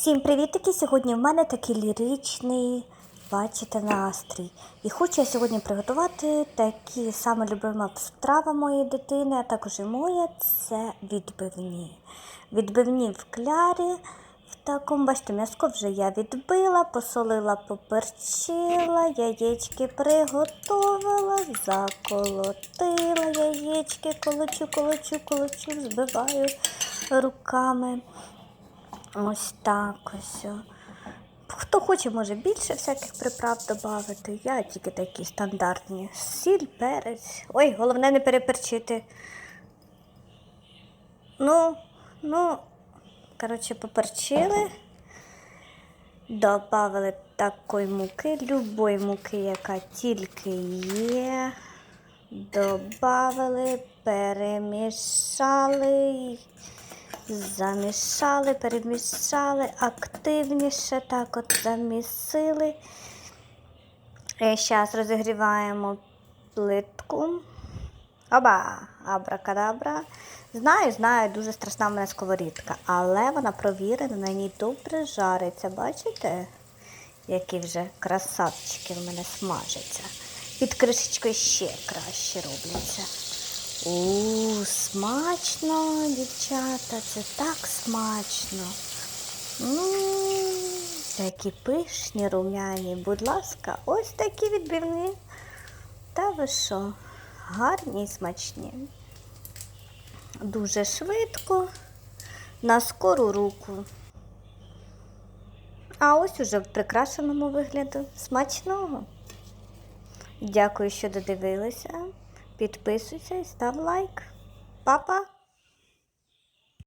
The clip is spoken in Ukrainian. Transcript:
Всім привітики! Сьогодні в мене такий ліричний, бачите, настрій. І хочу я сьогодні приготувати такі саме любима страва моєї дитини, а також і моя це відбивні. Відбивні в клярі. В такому, бачите, м'яско вже я відбила, посолила, поперчила, яєчки приготувала, заколотила яєчки, колочу, колочу, колочу, збиваю руками. Ось так ось. Хто хоче, може більше всяких приправ додати. Я тільки такі стандартні. Сіль, перець. Ой, головне не переперчити. Ну, ну, коротше, поперчили. Добавили такої муки, любої муки, яка тільки є. Добавили, перемішали. Замішали, перемішали, активніше так от замісили. Зараз розігріваємо плитку. Оба! Абракадабра. Знаю, знаю, дуже страшна в мене сковорідка, але вона провірена, на ній добре жариться. Бачите, які вже красавчики в мене смажаться. Під кришечкою ще краще робляться. У, смачно, дівчата, це так смачно. М, Такі пишні, рум'яні, будь ласка, ось такі відбивні. Та ви що, гарні і смачні. Дуже швидко, на скору руку. А ось уже в прикрашеному вигляду. Смачного. Дякую, що додивилися. Підписуйся і став лайк. Па-па!